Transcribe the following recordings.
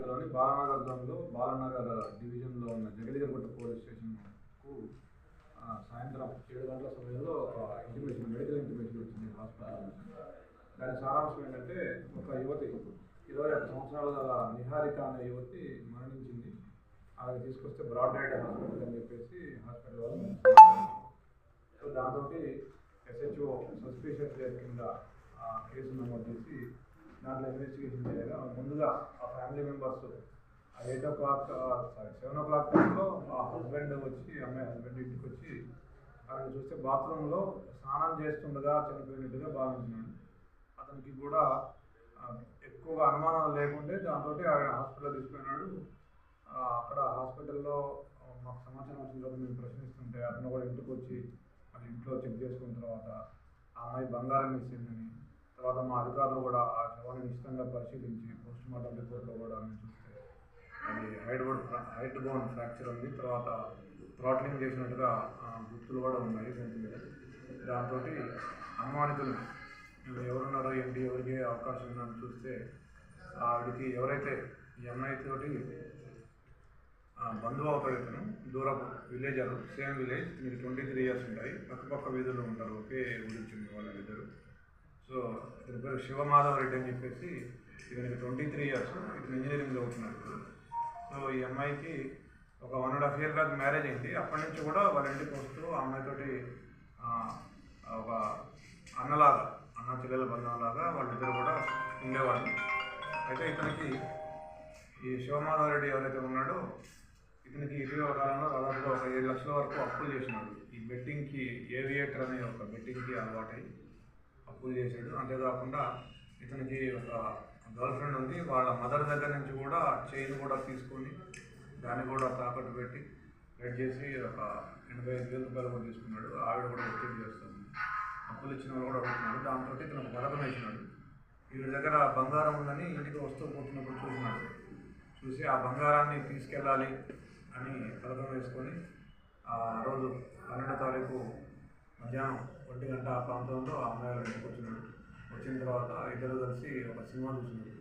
లోని బాలనగర్ జోన్లో బాలనగర్ డివిజన్లో ఉన్న జగదిగరగుట్ట పోలీస్ స్టేషన్కు సాయంత్రం ఏడు గంటల సమయంలో ఒక ఇంటిమేషన్ మెడికల్ ఇంటిమేషన్ వచ్చింది హాస్పిటల్ దాని సారాంశం ఏంటంటే ఒక యువతి ఇరవై ఒక్క సంవత్సరాల గల నిహారిక అనే యువతి మరణించింది. ఆమె తీసుకొస్తే బ్రాడ్ రైడ్ హాస్పిటల్ అని చెప్పేసి హాస్పిటల్ వాళ్ళు సో దాంతో ఎస్హెచ్ఓ సస్పీషియస్ డేట్ కింద కేసు నమోదు చేసి దాంట్లో ఇన్వెస్టిగేషన్ చేయగా ముందుగా ఆ family members eight o'clock sorry seven o'clock టైంలో ఆ హస్బెండ్ వచ్చి అమ్మాయి హస్బెండ్ ఇంటికి వచ్చి అతను చూస్తే బాత్రూంలో స్నానం చేస్తుండగా చనిపోయినట్టుగా భావించినాడు. అతనికి కూడా ఎక్కువగా అనుమానాలు లేకుంటే దాంతో ఆయన హాస్పిటల్ తీసుకున్నాడు అక్కడ హాస్పిటల్లో మాకు సమాచారం వచ్చిన తర్వాత మేము ప్రశ్నిస్తుంటే అతను కూడా ఇంటికి వచ్చి వాళ్ళ ఇంట్లో చెక్ చేసుకున్న తర్వాత ఆ అమ్మాయి బంగారం ఇచ్చిందని మా అధికారులు కూడా ఆ శవాన్ని నిశ్చితంగా పరిశీలించి పోస్ట్ మార్టం రిపోర్ట్లో కూడా మేము చూస్తే అది హైడ్బోన్ హైట్ బోన్ ఫ్రాక్చర్ ఉంది. తర్వాత థ్రాట్లింగ్ చేసినట్టుగా గుర్తులు కూడా ఉన్నాయి గొంతు మీద. దాంతో అనుమానితులు ఎవరున్నారో ఏంటి? ఎవరికి అవకాశం ఉందని చూస్తే ఆవిడకి ఎవరైతే ఈ తోటి బంధువు అవుతాడు దూరపు దూరపు విలేజర్ సేమ్ విలేజ్ మీకు ట్వంటీ త్రీ ఇయర్స్ ఉంటాయి. పక్కపక్క వీధుల్లో ఉంటారు. ఒకే ఊరి సో ఇతని పేరు శివమాధవ రెడ్డి అని చెప్పేసి ఇతనికి ట్వంటీ త్రీ ఇయర్స్ ఇతను ఇంజనీరింగ్ చదువుతున్నాడు సో ఈ అమ్మాయికి ఒక one and half year back marriage అయింది. అప్పటి నుంచి కూడా వాళ్ళ ఇంటికి వస్తూ ఆ అమ్మాయితోటి ఒక అన్నలాగా అన్న చెల్లెల బంధంలాగా వాళ్ళిద్దరు కూడా ఉండేవాళ్ళు. అయితే ఇతనికి ఈ శివమాధవ రెడ్డి ఎవరైతే ఉన్నాడో ఇతనికి ఇటీవల కాలంలో దాదాపుగా ఒక ఏడు లక్షల వరకు అప్పులు చేసినాడు. ఈ బెట్టింగ్కి ఏవియేటర్ అనే ఒక బెట్టింగ్కి అలవాటై అప్పులు చేశాడు. అంతేకాకుండా ఇతనికి ఒక గర్ల్ ఫ్రెండ్ ఉంది. వాళ్ళ మదర్ దగ్గర నుంచి కూడా చైన్ కూడా తీసుకొని దాన్ని కూడా తాకట్టు పెట్టి రెడ్ చేసి ఒక ఎనభై ఐదు వేల రూపాయలు కూడా తీసుకున్నాడు. ఆవిడ కూడా ఒత్తిడి చేస్తుంది. అప్పులు ఇచ్చిన వాళ్ళు కూడా అడుగుతున్నాడు దాంతో ఇతను బలకం ఇచ్చినాడు వేసినాడు. వీడి దగ్గర బంగారం ఉందని ఇంటికి వస్తూ పోతున్నప్పుడు చూసినాడు. చూసి ఆ బంగారాన్ని తీసుకెళ్ళాలి అని పథకం వేసుకొని ఆ రోజు పన్నెండో తారీఖు మధ్యాహ్నం ఒంటి గంట ఆ ప్రాంతంలో ఆ అమ్మాయి వాళ్ళ ఇంటికి వచ్చినాడు వచ్చిన తర్వాత ఇద్దరు కలిసి ఒక సినిమా చూసినారు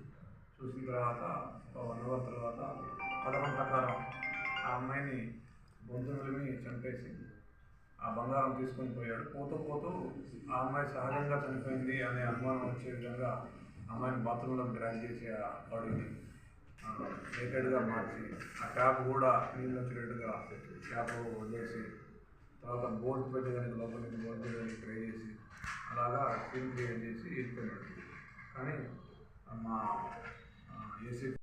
చూసిన తర్వాత ఒక వన్ అవర్ తర్వాత పథకం ప్రకారం ఆ అమ్మాయిని గొంతు చంపేసి ఆ బంగారం తీసుకొని పోయాడు. పోతూ పోతూ ఆ అమ్మాయి సహజంగా చనిపోయింది అనే అనుమానం వచ్చే విధంగా అమ్మాయిని బాత్రూంలో డ్రాగ్ చేసి ఆ బాడీని నేటెడ్గా మార్చి ఆ ట్యాప్ కూడా నీళ్ళు వచ్చేటట్టుగా ట్యాప్ వదిలేసి తర్వాత బోర్డు పెట్టేదానికి లోపలికి బోర్డు పెట్టడానికి ట్రై చేసి అలాగా సీన్ క్రియేట్ చేసి వెళ్ళిపోయినాడు కానీ మా ఏసీ